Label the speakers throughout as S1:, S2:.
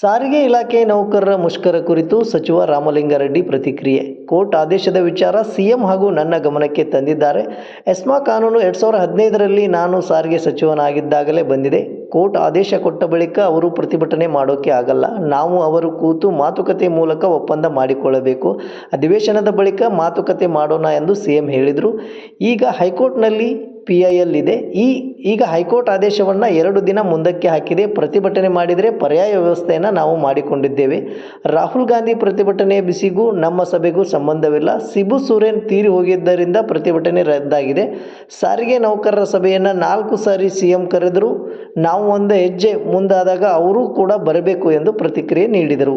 S1: ಸಾರಿಗೆ ಇಲಾಖೆ ನೌಕರರ ಮುಷ್ಕರ ಕುರಿತು ಸಚಿವ ರಾಮಲಿಂಗಾರೆಡ್ಡಿ ಪ್ರತಿಕ್ರಿಯೆ. ಕೋರ್ಟ್ ಆದೇಶದ ವಿಚಾರ ಸಿಎಂ ಹಾಗೂ ನನ್ನ ಗಮನಕ್ಕೆ ತಂದಿದ್ದಾರೆ. ಎಸ್ಮಾ ಕಾನೂನು ಎರಡು ಸಾವಿರದ ಹದಿನೈದರಲ್ಲಿ ನಾನು ಸಾರಿಗೆ ಸಚಿವನಾಗಿದ್ದಾಗಲೇ ಬಂದಿದೆ. ಕೋರ್ಟ್ ಆದೇಶ ಕೊಟ್ಟ ಬಳಿಕ ಅವರು ಪ್ರತಿಭಟನೆ ಮಾಡೋಕ್ಕೆ ಆಗಲ್ಲ. ನಾವು ಅವರು ಕೂತು ಮಾತುಕತೆ ಮೂಲಕ ಒಪ್ಪಂದ ಮಾಡಿಕೊಳ್ಳಬೇಕು. ಅಧಿವೇಶನದ ಬಳಿಕ ಮಾತುಕತೆ ಮಾಡೋಣ ಎಂದು ಸಿಎಂ ಹೇಳಿದರು. ಈಗ ಹೈಕೋರ್ಟ್ನಲ್ಲಿ ಪಿ ಐ ಎಲ್ ಇದೆ ಈ, ಈಗ ಹೈಕೋರ್ಟ್ ಆದೇಶವನ್ನು ಎರಡು ದಿನ ಮುಂದಕ್ಕೆ ಹಾಕಿದೆ. ಪ್ರತಿಭಟನೆ ಮಾಡಿದರೆ ಪರ್ಯಾಯ ವ್ಯವಸ್ಥೆಯನ್ನು ನಾವು ಮಾಡಿಕೊಂಡಿದ್ದೇವೆ. ರಾಹುಲ್ ಗಾಂಧಿ ಪ್ರತಿಭಟನೆ ಬಿಸಿಗೂ ನಮ್ಮ ಸಭೆಗೂ ಸಂಬಂಧವಿಲ್ಲ. ಸಿಬು ಸೂರೇನ್ ತೀರಿ ಹೋಗಿದ್ದರಿಂದ ಪ್ರತಿಭಟನೆ ರದ್ದಾಗಿದೆ. ಸಾರಿಗೆ ನೌಕರರ ಸಭೆಯನ್ನು ನಾಲ್ಕು ಸಾರಿ ಸಿ ಎಂ ಕರೆದರು. ನಾವು ಒಂದು ಹೆಜ್ಜೆ ಮುಂದಾದಾಗ ಅವರೂ ಕೂಡ ಬರಬೇಕು ಎಂದು ಪ್ರತಿಕ್ರಿಯೆ ನೀಡಿದರು.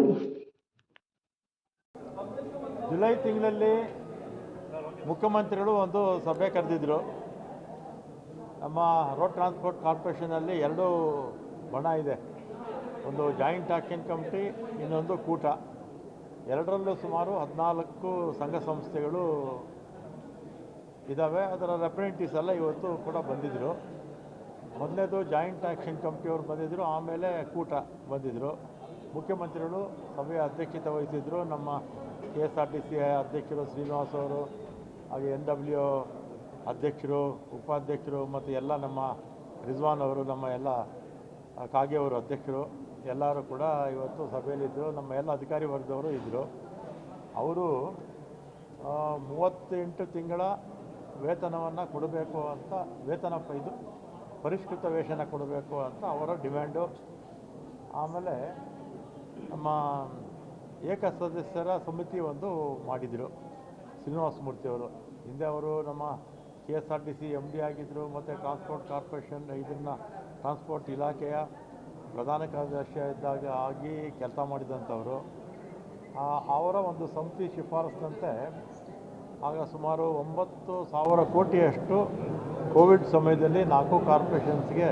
S2: ಜುಲೈ ತಿಂಗಳಲ್ಲಿ ಮುಖ್ಯಮಂತ್ರಿಗಳು ಒಂದು ಸಭೆ ಕರೆದಿದ್ರು. ನಮ್ಮ ರೋಡ್ ಟ್ರಾನ್ಸ್ಪೋರ್ಟ್ ಕಾರ್ಪೊರೇಷನಲ್ಲಿ ಎರಡು ಬಣ ಇದೆ. ಒಂದು ಜಾಯಿಂಟ್ ಆಕ್ಷನ್ ಕಮಿಟಿ, ಇನ್ನೊಂದು ಕೂಟ. ಎರಡರಲ್ಲೂ ಸುಮಾರು ಹದಿನಾಲ್ಕು ಸಂಘ ಸಂಸ್ಥೆಗಳು ಇದ್ದಾವೆ ಅದರ ರೆಪ್ರೆಸೆಂಟೇಟಿವ್ಸ್ ಎಲ್ಲ ಇವತ್ತು ಕೂಡ ಬಂದಿದ್ದರು ಮೊದಲನೇದು ಜಾಯಿಂಟ್ ಆಕ್ಷನ್ ಕಮಿಟಿಯವರು ಬಂದಿದ್ದರು ಆಮೇಲೆ ಕೂಟ ಬಂದಿದ್ದರು ಮುಖ್ಯಮಂತ್ರಿಗಳು, ಸಭೆಯ ಅಧ್ಯಕ್ಷತೆ ವಹಿಸಿದ್ರು. ನಮ್ಮ K S R T C ಅಧ್ಯಕ್ಷರು ಶ್ರೀನಿವಾಸ್ ಅವರು, ಹಾಗೆ ಎನ್ ಡಬ್ಲ್ಯೂ ಅಧ್ಯಕ್ಷರು, ಉಪಾಧ್ಯಕ್ಷರು ಮತ್ತು ಎಲ್ಲ ನಮ್ಮ ರಿಜ್ವಾನ್ ಅವರು, ನಮ್ಮ ಎಲ್ಲ ಕಾಗೆ ಅವರು ಅಧ್ಯಕ್ಷರು, ಎಲ್ಲರೂ ಕೂಡ ಇವತ್ತು ಸಭೆಯಲ್ಲಿದ್ದರು ನಮ್ಮ ಎಲ್ಲ ಅಧಿಕಾರಿ ವರ್ಗದವರು ಇದ್ದರು ಅವರು ಮೂವತ್ತೆಂಟು ತಿಂಗಳ ವೇತನವನ್ನು ಕೊಡಬೇಕು ಅಂತ, ವೇತನ ಇದು ಪರಿಷ್ಕೃತ ವೇತನ ಕೊಡಬೇಕು ಅಂತ ಅವರ ಡಿಮ್ಯಾಂಡು. ಆಮೇಲೆ ನಮ್ಮ ಏಕ ಸದಸ್ಯರ ಸಮಿತಿ ಒಂದು ಮಾಡಿದರು ಶ್ರೀನಿವಾಸ ಮೂರ್ತಿಯವರು ಹಿಂದೆ ಅವರು ನಮ್ಮ K S R T C M D ಆಗಿದ್ದರು ಮತ್ತು ಟ್ರಾನ್ಸ್ಪೋರ್ಟ್ ಕಾರ್ಪೊರೇಷನ್ ಇದನ್ನು ಟ್ರಾನ್ಸ್ಪೋರ್ಟ್ ಇಲಾಖೆಯ ಪ್ರಧಾನ ಕಾರ್ಯದರ್ಶಿ ಇದ್ದಾಗ ಆಗಿ ಕೆಲಸ ಮಾಡಿದಂಥವರು. ಅವರ ಒಂದು ಸಂಸ್ಥೆ ಶಿಫಾರಸ್ಸಿನಂತೆ ಆಗ ಸುಮಾರು ಒಂಬತ್ತು ಸಾವಿರ ಕೋಟಿಯಷ್ಟು ಕೋವಿಡ್ ಸಮಯದಲ್ಲಿ ನಾಲ್ಕು ಕಾರ್ಪೊರೇಷನ್ಸ್ಗೆ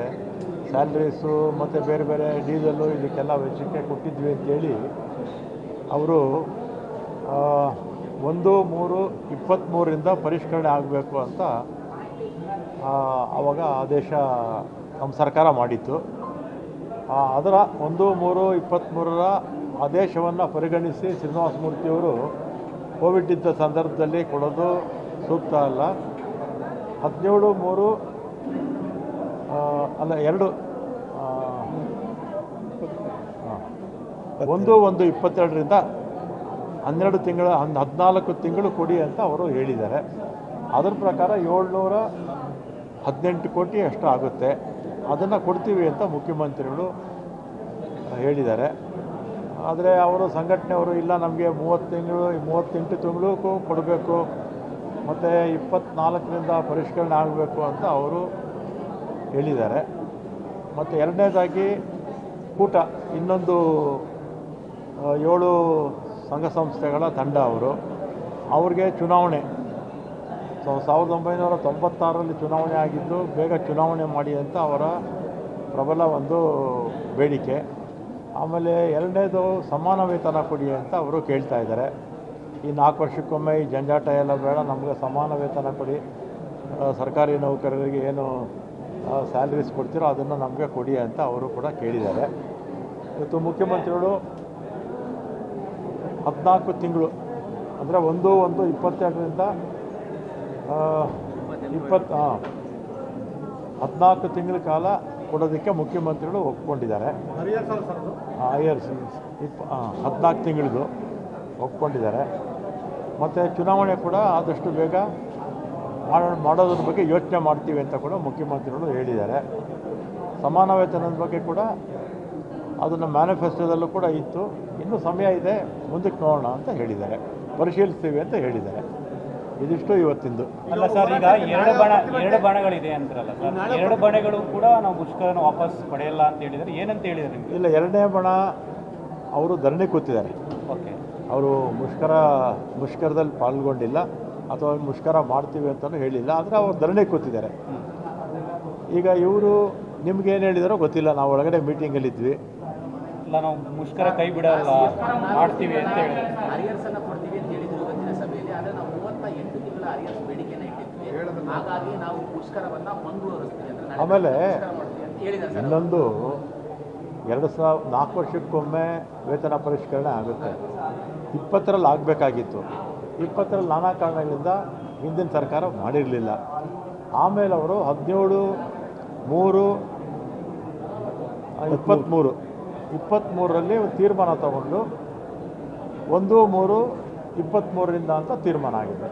S2: ಸ್ಯಾಲ್ರೀಸು, ಮತ್ತು ಬೇರೆ ಬೇರೆ ಡೀಸೆಲ್ಲು ಇದಕ್ಕೆಲ್ಲ ವೆಚ್ಚಕ್ಕೆ ಕೊಟ್ಟಿದ್ವಿ ಅಂತೇಳಿ ಅವರು ಒಂದು, ಮೂರು ಇಪ್ಪತ್ತ್ಮೂರರಿಂದ ಪರಿಷ್ಕರಣೆ ಆಗಬೇಕು ಅಂತ ಆವಾಗ ಆದೇಶ ನಮ್ಮ ಸರ್ಕಾರ ಮಾಡಿತ್ತು. ಅದರ ಒಂದು, ಮೂರು ಇಪ್ಪತ್ತ್ಮೂರರ ಆದೇಶವನ್ನು ಪರಿಗಣಿಸಿ ಶ್ರೀನಿವಾಸ ಮೂರ್ತಿಯವರು ಕೋವಿಡ್ ಇದ್ದ ಸಂದರ್ಭದಲ್ಲಿ ಕೊಡೋದು ಸೂಕ್ತ ಅಲ್ಲ. ಹದಿನೇಳು, ಮೂರು ಅಲ್ಲ, ಎರಡು ಒಂದು ಒಂದು, ಇಪ್ಪತ್ತೆರಡರಿಂದ ಹನ್ನೆರಡು ತಿಂಗಳ, ಹನ್, ಹದಿನಾಲ್ಕು ತಿಂಗಳು ಕೊಡಿ ಅಂತ ಅವರು ಹೇಳಿದ್ದಾರೆ. ಅದರ ಪ್ರಕಾರ ಏಳ್ನೂರ ಹದಿನೆಂಟು ಕೋಟಿ ಅಷ್ಟು ಆಗುತ್ತೆ. ಅದನ್ನು ಕೊಡ್ತೀವಿ ಅಂತ ಮುಖ್ಯಮಂತ್ರಿಗಳು ಹೇಳಿದ್ದಾರೆ. ಆದರೆ ಅವರು ಸಂಘಟನೆಯವರು ಇಲ್ಲ, ನಮಗೆ ಮೂವತ್ತು ತಿಂಗಳು, ಮೂವತ್ತೆಂಟು ತಿಂಗಳಿಗೂ ಕೊಡಬೇಕು. ಮತ್ತು ಇಪ್ಪತ್ತ್ನಾಲ್ಕರಿಂದ ಪರಿಷ್ಕರಣೆ ಆಗಬೇಕು ಅಂತ ಅವರು ಹೇಳಿದ್ದಾರೆ. ಮತ್ತು ಎರಡನೇದಾಗಿ ಕೂಟ, ಇನ್ನೊಂದು ಏಳು ಸಂಘ ಸಂಸ್ಥೆಗಳ ತಂಡ ಅವರು. ಅವ್ರಿಗೆ ಚುನಾವಣೆ ಸಾವಿರದ ಒಂಬೈನೂರ ತೊಂಬತ್ತಾರರಲ್ಲಿ ಚುನಾವಣೆ ಆಗಿದ್ದು ಬೇಗ ಚುನಾವಣೆ ಮಾಡಿ ಅಂತ ಅವರ ಪ್ರಬಲ ಒಂದು ಬೇಡಿಕೆ. ಆಮೇಲೆ ಎರಡನೇದು ಸಮಾನ ವೇತನ ಕೊಡಿ ಅಂತ ಅವರು ಕೇಳ್ತಾ ಇದ್ದಾರೆ. ಈ ನಾಲ್ಕು ವರ್ಷಕ್ಕೊಮ್ಮೆ ಈ ಜಂಜಾಟ ಎಲ್ಲ ಬೇಡ, ನಮಗೆ ಸಮಾನ ವೇತನ ಕೊಡಿ. ಸರ್ಕಾರಿ ನೌಕರರಿಗೆ ಏನು ಸ್ಯಾಲ್ರೀಸ್ ಕೊಡ್ತೀರೋ ಅದನ್ನು ನಮಗೆ ಕೊಡಿ ಅಂತ ಅವರು ಕೂಡ ಕೇಳಿದ್ದಾರೆ. ಇವತ್ತು ಮುಖ್ಯಮಂತ್ರಿಗಳು ಹದಿನಾಲ್ಕು ತಿಂಗಳು, ಅಂದರೆ ಒಂದು ಒಂದು ಇಪ್ಪತ್ತೆರಡರಿಂದ ಇಪ್ಪತ್ತು ಹಾಂ ಹದಿನಾಲ್ಕು ತಿಂಗಳ ಕಾಲ ಕೊಡೋದಕ್ಕೆ ಮುಖ್ಯಮಂತ್ರಿಗಳು ಒಪ್ಕೊಂಡಿದ್ದಾರೆ. ಸಿ, ಇಪ್ಪ ಹದಿನಾಲ್ಕು ತಿಂಗಳದು ಒಪ್ಕೊಂಡಿದ್ದಾರೆ. ಮತ್ತು ಚುನಾವಣೆ ಕೂಡ ಆದಷ್ಟು ಬೇಗ ಮಾಡೋ ಮಾಡೋದ್ರ ಬಗ್ಗೆ ಯೋಚನೆ ಮಾಡ್ತೀವಿ ಅಂತ ಕೂಡ ಮುಖ್ಯಮಂತ್ರಿಗಳು ಹೇಳಿದ್ದಾರೆ. ಸಮಾನ ವೇತನದ ಬಗ್ಗೆ ಕೂಡ ಅದನ್ನು ಮ್ಯಾನಿಫೆಸ್ಟೋದಲ್ಲೂ ಕೂಡ ಇತ್ತು. ಇನ್ನೂ ಸಮಯ ಇದೆ, ಮುಂದಕ್ಕೆ ನೋಡೋಣ ಅಂತ ಹೇಳಿದ್ದಾರೆ. ಪರಿಶೀಲಿಸ್ತೀವಿ ಅಂತ ಹೇಳಿದ್ದಾರೆ. ಇದಿಷ್ಟು ಇವತ್ತಿಂದು.
S3: ಅಲ್ಲ ಸರ್ ಈಗ ಎರಡು ಬಣ ಎರಡು ಬಣಗಳಿದೆ ಅಂತಾರಲ್ಲ ಸರ್. ಎರಡು ಬಣಗಳು ಕೂಡ ನಾವು ಮುಷ್ಕರನ ವಾಪಸ್ ಪಡೆಯಲ್ಲ ಅಂತ ಹೇಳಿದರೆ ಏನಂತ ಹೇಳಿದ್ರು ನಿಮಗೆ?
S2: ಇಲ್ಲ ಎರಡನೇ ಬಣ ಅವರು ಧರಣಿ ಕೂತಿದ್ದಾರೆ.
S3: ಓಕೆ.
S2: ಅವರು ಮುಷ್ಕರ ಮುಷ್ಕರದಲ್ಲಿ ಪಾಲ್ಗೊಂಡಿಲ್ಲ ಅಥವಾ ಮುಷ್ಕರ ಮಾಡ್ತೀವಿ ಅಂತಲೂ ಹೇಳಿಲ್ಲ ಆದರೆ ಅವರು ಧರಣಿ ಕೂತಿದ್ದಾರೆ. ಈಗ ಇವರು ನಿಮ್ಗೇನು ಹೇಳಿದಾರೋ ಗೊತ್ತಿಲ್ಲ ನಾವು ಒಳಗಡೆ ಮೀಟಿಂಗಲ್ಲಿದ್ವಿ
S3: ಇಲ್ಲ ನಾವು ಮುಷ್ಕರ ಕೈ ಬಿಡಲ್ಲ ಮಾಡ್ತೀವಿ ಅಂತ ಹೇಳಿದ್ದಾರೆ
S4: ಅರಿಯರ್ಸ್ ಅನ್ನ ಕೊಡ್ತೀವಿ ಅಂತ ಹೇಳಿದ್ರು ಇವತ್ತಿನ ಸಭೆಯಲ್ಲಿ ಆದ್ರೆ ನಾವು ಮೂವತ್ತ ಬೇಡಿಕೆನ ಇಟ್ಟಿದ್ವಿ ಹಾಗಾಗಿ ನಾವು ಮುಂದುವರಿಸ್ತೀವಿ ಅಂದ್ರೆ
S2: ಆಮೇಲೆ ಇನ್ನೊಂದು ಎರಡು ಸಾವಿರ ನಾಲ್ಕು ವರ್ಷಕ್ಕೊಮ್ಮೆ ವೇತನ ಪರಿಷ್ಕರಣೆ ಆಗುತ್ತೆ. ಇಪ್ಪತ್ತರಲ್ಲಿ ಆಗಬೇಕಾಗಿತ್ತು. ಇಪ್ಪತ್ತರಲ್ಲಿ ನಾನಾ ಕಾರಣಗಳಿಂದ ಹಿಂದಿನ ಸರ್ಕಾರ ಮಾಡಿರಲಿಲ್ಲ. ಆಮೇಲೆ ಅವರು ಹದಿನೇಳು ಮೂರು ಇಪ್ಪತ್ತ್ಮೂರು. ಇಪ್ಪತ್ತ್ಮೂರರಲ್ಲಿ ತೀರ್ಮಾನ ತಗೊಂಡು ಒಂದು ಮೂರು ಇಪ್ಪತ್ತ್ಮೂರರಿಂದ ಅಂತ ತೀರ್ಮಾನ ಆಗಿದೆ.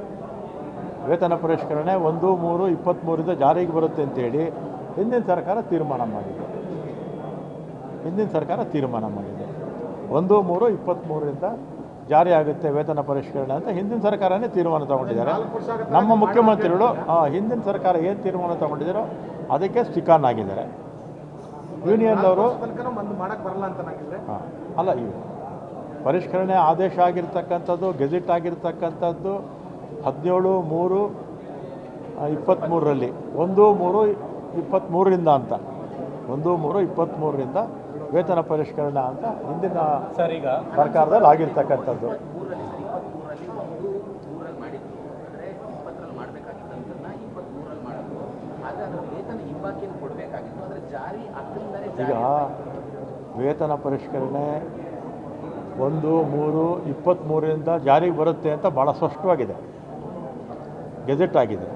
S2: ವೇತನ ಪರಿಷ್ಕರಣೆ ಒಂದು ಮೂರು ಇಪ್ಪತ್ತ್ಮೂರಿಂದ ಜಾರಿಗೆ ಬರುತ್ತೆ ಅಂತೇಳಿ ಹಿಂದಿನ ಸರ್ಕಾರ ತೀರ್ಮಾನ ಮಾಡಿದೆ. ಹಿಂದಿನ ಸರ್ಕಾರ ತೀರ್ಮಾನ ಮಾಡಿದೆ. ಒಂದು ಮೂರು ಇಪ್ಪತ್ತ್ಮೂರರಿಂದ ಜಾರಿ ಆಗುತ್ತೆ ವೇತನ ಪರಿಷ್ಕರಣೆ ಅಂತ ಹಿಂದಿನ ಸರ್ಕಾರನೇ ತೀರ್ಮಾನ ತಗೊಂಡಿದ್ದಾರೆ. ನಮ್ಮ ಮುಖ್ಯಮಂತ್ರಿಗಳು ಹಿಂದಿನ ಸರ್ಕಾರ ಏನು ತೀರ್ಮಾನ ತಗೊಂಡಿದ್ದಾರೋ ಅದಕ್ಕೆ ಸ್ಟಿಕಾನ್ ಆಗಿದ್ದಾರೆ.
S5: ಯೂನಿಯನ್
S2: ಅವರು ಅಲ್ಲ ಪರಿಷ್ಕರಣೆ ಆದೇಶ ಆಗಿರ್ತಕ್ಕಂಥದ್ದು ಗೆಜೆಟ್ ಆಗಿರ್ತಕ್ಕಂಥದ್ದು ಹದಿನೇಳು ಮೂರು ಇಪ್ಪತ್ತ್ಮೂರರಲ್ಲಿ ಒಂದು ಮೂರು ಇಪ್ಪತ್ತ್ಮೂರರಿಂದ ಅಂತ. ಒಂದು ಮೂರು ಇಪ್ಪತ್ತ್ಮೂರರಿಂದ ವೇತನ ಪರಿಷ್ಕರಣೆ ಅಂತ ಹಿಂದಿನ ಸರ್ಕಾರದಲ್ಲಿ ಆಗಿರ್ತಕ್ಕಂಥದ್ದು. ಈಗ ವೇತನ ಪರಿಷ್ಕರಣೆ ಒಂದು ಮೂರು ಇಪ್ಪತ್ತ್ಮೂರರಿಂದ ಜಾರಿಗೆ ಬರುತ್ತೆ ಅಂತ ಭಾಳ ಸ್ಪಷ್ಟವಾಗಿದೆ. ಗೆಜೆಟ್ ಆಗಿದೆ.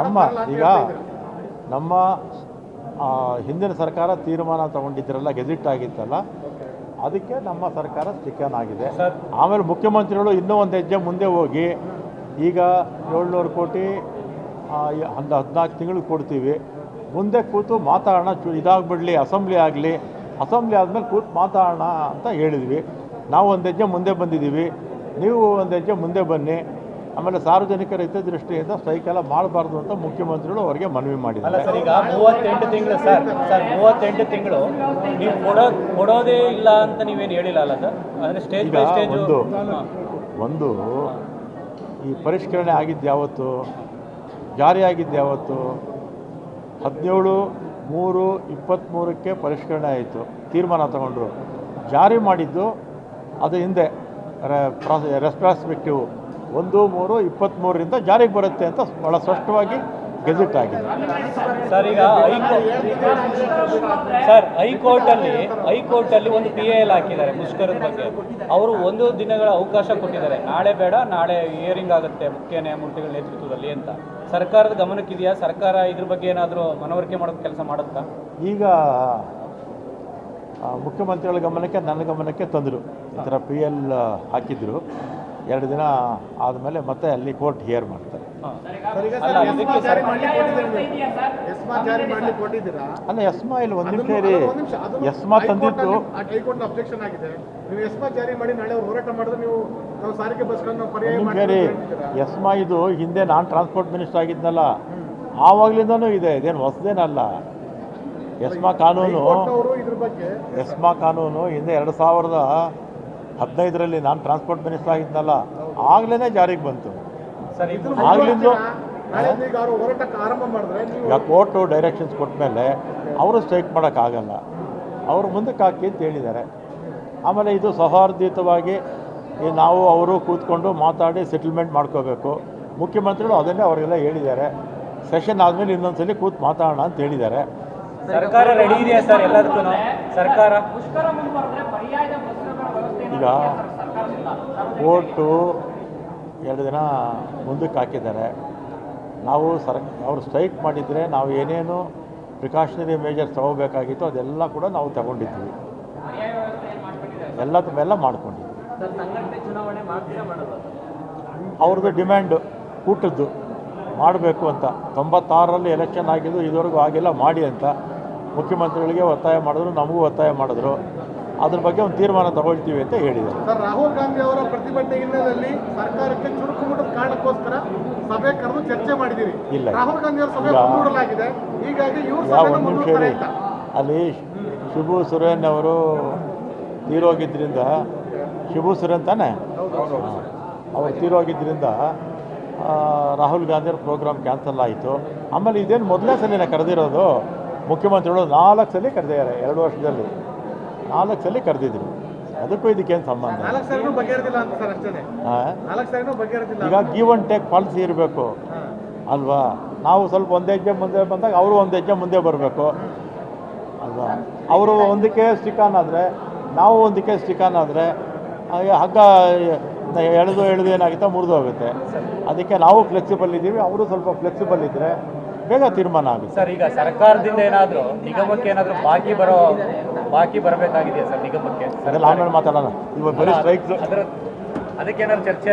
S2: ನಮ್ಮ ಈಗ ನಮ್ಮ ಆ, ಹಿಂದಿನ ಸರ್ಕಾರ ತೀರ್ಮಾನ ತಗೊಂಡಿದ್ರಲ್ಲ ಗೆಜೆಟ್ ಆಗಿತ್ತಲ್ಲ? ಅದಕ್ಕೆ ನಮ್ಮ ಸರ್ಕಾರ ಸ್ಟಿಕನ್ ಆಗಿದೆ. ಆಮೇಲೆ ಮುಖ್ಯಮಂತ್ರಿಗಳು ಇನ್ನೂ ಒಂದು ಹೆಜ್ಜೆ ಮುಂದೆ ಹೋಗಿ ಈಗ ಏಳ್ನೂರು ಕೋಟಿ ಒಂದು ಹದಿನಾಲ್ಕು ತಿಂಗಳು ಕೊಡ್ತೀವಿ. ಮುಂದೆ ಕೂತು ಮಾತಾಡೋಣ ಚು ಇದಾಗ್ಬಿಡಲಿ ಅಸೆಂಬ್ಲಿ ಆಗಲಿ ಅಸೆಂಬ್ಲಿ ಆದಮೇಲೆ ಕೂತು ಮಾತಾಡೋಣ ಅಂತ ಹೇಳಿದ್ವಿ. ನಾವು ಒಂದು ಹೆಜ್ಜೆ ಮುಂದೆ ಬಂದಿದ್ದೀವಿ. ನೀವು ಒಂದು ಹೆಜ್ಜೆ ಮುಂದೆ ಬನ್ನಿ. ಆಮೇಲೆ ಸಾರ್ವಜನಿಕರ ಹಿತದೃಷ್ಟಿಯಿಂದ ಸ್ಟ್ರೈಕ್ ಎಲ್ಲ ಮಾಡಬಾರ್ದು ಅಂತ ಮುಖ್ಯಮಂತ್ರಿಗಳು ಅವರಿಗೆ ಮನವಿ ಮಾಡಿದ್ದಾರೆ.
S3: ಸರ್ ಈಗ ಮೂವತ್ತೆಂಟು ತಿಂಗಳು ಸರ್ ಸರ್ ಮೂವತ್ತೆಂಟು ತಿಂಗಳು ನೀವು ಕೊಡೋ ಕೊಡೋದೇ ಇಲ್ಲ ಅಂತ ನೀವೇನು ಹೇಳಿಲ್ಲ ಅಲ್ಲ ಸರ್? ಅಂದರೆ ಸ್ಟೇಜ್ ಬೈ ಸ್ಟೇಜ್
S2: ಒಂದು ಒಂದು ಈ ಪರಿಷ್ಕರಣೆ ಆಗಿದ್ದು ಯಾವತ್ತು? ಜಾರಿ ಆಗಿದ್ದು ಯಾವತ್ತು? ಹದಿನೇಳು ಮೂರು ಇಪ್ಪತ್ತ್ಮೂರಕ್ಕೆ ಪರಿಷ್ಕರಣೆ ಆಯಿತು. ತೀರ್ಮಾನ ತಗೊಂಡ್ರು. ಜಾರಿ ಮಾಡಿದ್ದು ಅದು ಹಿಂದೆ ರೆಸ್ಪಾನ್ಸಿಬಿಲಿಟಿವ್. ಒಂದು, ಮೂರು ಇಪ್ಪತ್ತ್ಮೂರರಿಂದ ಜಾರಿಗೆ ಬರುತ್ತೆ ಅಂತ ಭಾಳ ಸ್ಪಷ್ಟವಾಗಿ ಗೆಜೆಟ್ ಆಗಿದೆ.
S3: ಸರ್ ಈಗ ಹೈಕೋರ್ಟ್ ಸರ್ ಹೈಕೋರ್ಟ್ ಅಲ್ಲಿ ಒಂದು ಪಿ ಎಲ್ ಹಾಕಿದ್ದಾರೆ ಮುಷ್ಕರದ ಬಗ್ಗೆ. ಅವರು ಒಂದು ದಿನಗಳ ಅವಕಾಶ ಕೊಟ್ಟಿದ್ದಾರೆ. ನಾಳೆ ಬೇಡ ನಾಳೆ ಹಿಯರಿಂಗ್ ಆಗುತ್ತೆ ಮುಖ್ಯ ನ್ಯಾಯಮೂರ್ತಿಗಳ ನೇತೃತ್ವದಲ್ಲಿ ಅಂತ. ಸರ್ಕಾರದ ಗಮನಕ್ಕಿದೆಯಾ? ಸರ್ಕಾರ ಇದ್ರ ಬಗ್ಗೆ ಏನಾದರೂ ಮನವರಿಕೆ ಮಾಡೋದು ಕೆಲಸ ಮಾಡುತ್ತಾ?
S2: ಈಗ ಮುಖ್ಯಮಂತ್ರಿಗಳ ಗಮನಕ್ಕೆ ನನ್ನ ಗಮನಕ್ಕೆ ತಂದರು. ಈ ಥರ ಪಿ ಎಲ್ ಹಾಕಿದ್ರು. ಎರಡು ದಿನ ಆದಮೇಲೆ ಮತ್ತೆ ಅಲ್ಲಿ ಕೋರ್ಟ್ ಹಿಯರ್ ಮಾಡ್ತಾರೆ.
S5: ಸರ್, ಈಗ
S3: ಅಲ್ಲ
S5: ಎಸ್ಮಾ
S2: ಇಲ್ಲಿ ಒಂದು ನಿಮಿಷ ಇರಿ. ಎಸ್ಮಾ ತಂದಿದ್ದು
S5: ನೀವು ಎಸ್ಮಾ
S2: ಇದು ಹಿಂದೆ ನಾನು ಟ್ರಾನ್ಸ್ಪೋರ್ಟ್ ಮಿನಿಸ್ಟರ್ ಆಗಿದ್ನಲ್ಲ. ಆವಾಗ್ಲಿಂದನೂ ಇದೆ. ಇದೇನು ಹೊಸದೇನಲ್ಲ. ಎಸ್ಮಾ ಕಾನೂನು
S5: ಹೈಕೋರ್ಟ್ನವರು ಇದ್ರ ಬಗ್ಗೆ
S2: ಎಸ್ಮಾ ಕಾನೂನು ಹಿಂದೆ ಎರಡು ಸಾವಿರದ ಹದಿನೈದರಲ್ಲಿ ನಾನು ಟ್ರಾನ್ಸ್ಪೋರ್ಟ್ ಮಿನಿಸ್ಟರ್ ಆಗಿದ್ನಲ್ಲ ಆಗ್ಲೇ ಜಾರಿಗೆ ಬಂತು.
S3: ಸರ್ ಇದು
S5: ಇದನ್ನ
S2: ಆಗ್ಲಿಂದ
S5: ಈಗ
S2: ಕೋರ್ಟು ಡೈರೆಕ್ಷನ್ಸ್ ಕೊಟ್ಟ ಮೇಲೆ ಅವರು ಸ್ಟ್ರೈಕ್ ಮಾಡೋಕ್ಕಾಗಲ್ಲ ಅವರು ಮುಂದಕ್ಕೆ ಹಾಕಿ ಅಂತ ಹೇಳಿದ್ದಾರೆ. ಆಮೇಲೆ ಇದು ಸೌಹಾರ್ದಯುತವಾಗಿ ಈ ನಾವು ಅವರು ಕೂತ್ಕೊಂಡು ಮಾತಾಡಿ ಸೆಟಲ್ಮೆಂಟ್ ಮಾಡ್ಕೋಬೇಕು. ಮುಖ್ಯಮಂತ್ರಿಗಳು ಅದನ್ನೇ ಅವರಿಗೆಲ್ಲ ಹೇಳಿದ್ದಾರೆ. ಸೆಷನ್ ಆದಮೇಲೆ ಇನ್ನೊಂದ್ಸಲಿ ಕೂತು ಮಾತಾಡೋಣ ಅಂತ ಹೇಳಿದ್ದಾರೆ.
S3: ಸರ್ಕಾರ ರೆಡಿ ಇದೆಯಾ ಸರ್ ಎಲ್ಲದಕ್ಕೂ? ಸರ್ಕಾರ?
S2: ಈಗ ಓಟು ಎರಡು ದಿನ ಮುಂದಕ್ಕೆ ಹಾಕಿದ್ದಾರೆ. ನಾವು ಸರ್ ಅವರು ಸ್ಟ್ರೈಕ್ ಮಾಡಿದರೆ ನಾವು ಏನೇನು ಪ್ರಿಕಾಷನರಿ ಮೇಜರ್ಸ್ ತಗೋಬೇಕಾಗಿತ್ತು ಅದೆಲ್ಲ ಕೂಡ ನಾವು ತಗೊಂಡಿದ್ವಿ. ಎಲ್ಲ ಎಲ್ಲ ಮಾಡ್ಕೊಂಡಿದ್ವಿ. ಅವ್ರದ್ದು ಡಿಮ್ಯಾಂಡು ಕೂಟದ್ದು. ಮಾಡಬೇಕು ಅಂತ. ತೊಂಬತ್ತಾರರಲ್ಲಿ ಎಲೆಕ್ಷನ್ ಆಗಿದ್ದು ಇದುವರೆಗೂ ಆಗಿಲ್ಲ ಮಾಡಿ ಅಂತ. ಮುಖ್ಯಮಂತ್ರಿಗಳಿಗೆ ಒತ್ತಾಯ ಮಾಡಿದ್ರು ನಮಗೂ ಒತ್ತಾಯ ಮಾಡಿದ್ರು. ಅದ್ರ ಬಗ್ಗೆ ಒಂದು ತೀರ್ಮಾನ ತಗೊಳ್ತೀವಿ ಅಂತ ಹೇಳಿದರು.
S5: ಸರ್ ರಾಹುಲ್ ಗಾಂಧಿ ಅವರ ಪ್ರತಿಭಟನೆ ಹಿನ್ನೆಲೆಯಲ್ಲಿ ಸರ್ಕಾರಕ್ಕೆ ಚುರುಕು ಮುಟ್ಟದ ಕಾರಣಕ್ಕೋಸ್ಕರ ಸಭೆ ಕರೆದು ಚರ್ಚೆ ಮಾಡಿದ್ದೀರಿ.
S2: ಇಲ್ಲ.
S5: ರಾಹುಲ್ ಗಾಂಧಿ ಅವರ ಸಭೆ ಮುಂದೂಡಲಾಗಿದೆ. ಹೀಗಾಗಿ ಇವರು
S2: ಅಲ್ಲಿ ಶಿಬು ಸುರೇನ್ ಅವರು ತೀರೋಗಿದ್ದರಿಂದ ಶಿಬು ಸುರೇನ್ ತಾನೆ? ಅವ್ರು ತೀರೋಗಿದ್ದರಿಂದ ರಾಹುಲ್ ಗಾಂಧಿಯವ್ರ ಪ್ರೋಗ್ರಾಮ್ ಕ್ಯಾನ್ಸಲ್ ಆಯಿತು. ಆಮೇಲೆ ಇದೇನು ಮೊದಲನೇ ಸಲಿನ ಕರೆದಿರೋದು? ಮುಖ್ಯಮಂತ್ರಿಗಳು ನಾಲ್ಕು ಸಲ ಕರೆದಿದ್ದಾರೆ ಎರಡು ವರ್ಷದಲ್ಲಿ. ನಾಲ್ಕು ಸಲ ಕರೆದಿದ್ರು. ಅದಕ್ಕೂ ಇದಕ್ಕೇನು ಸಂಬಂಧ? ಈಗ ಗಿವ್ ಅಂಡ್ ಟೇಕ್ ಪಾಲಿಸಿ ಇರಬೇಕು. ಅಲ್ವಾ? ನಾವು ಸ್ವಲ್ಪ ಒಂದು ಹೆಜ್ಜೆ ಮುಂದೆ ಬಂದಾಗ ಅವರು ಒಂದು ಹೆಜ್ಜೆ ಮುಂದೆ ಬರಬೇಕು. ಅಲ್ವಾ? ಅವರು ಒಂದಕ್ಕೆ ಸ್ಟಿಕಾನ್ ಆದರೆ ನಾವು ಒಂದಕ್ಕೆ ಸ್ಟಿಕಾನ್ ಆದರೆ ಹಗ್ಗ ಎಳೆದು ಎಳೆದು ಏನಾಗುತ್ತೆ ಮುರಿದು ಹೋಗುತ್ತೆ ಅದಕ್ಕೆ ನಾವು ಫ್ಲೆಕ್ಸಿಬಲ್ ಇದ್ದೀವಿ. ಅವರು ಸ್ವಲ್ಪ ಫ್ಲೆಕ್ಸಿಬಲ್ ಇದ್ದರೆ ಬೇಗ ತೀರ್ಮಾನ ಆಗುತ್ತೆ.
S3: ಸರ್ ಈಗ ಸರ್ಕಾರದಿಂದ ಏನಾದರೂ ನಿಗಮಕ್ಕೆ ಏನಾದರೂ ಬಾಕಿ ಬರೋ ಬಾಕಿ ಬರಬೇಕಾಗಿದೆಯಾ ಸರ್ ನಿಗಮಕ್ಕೆ?
S2: ಸರ್ ಆಮೇಲೆ ಮಾತಾಡೋಣ. ಇವಾಗ ಬರೀ ಸ್ಟ್ರೈಕ್
S3: ಅದಕ್ಕೇನಾದ್ರು ಚರ್ಚೆ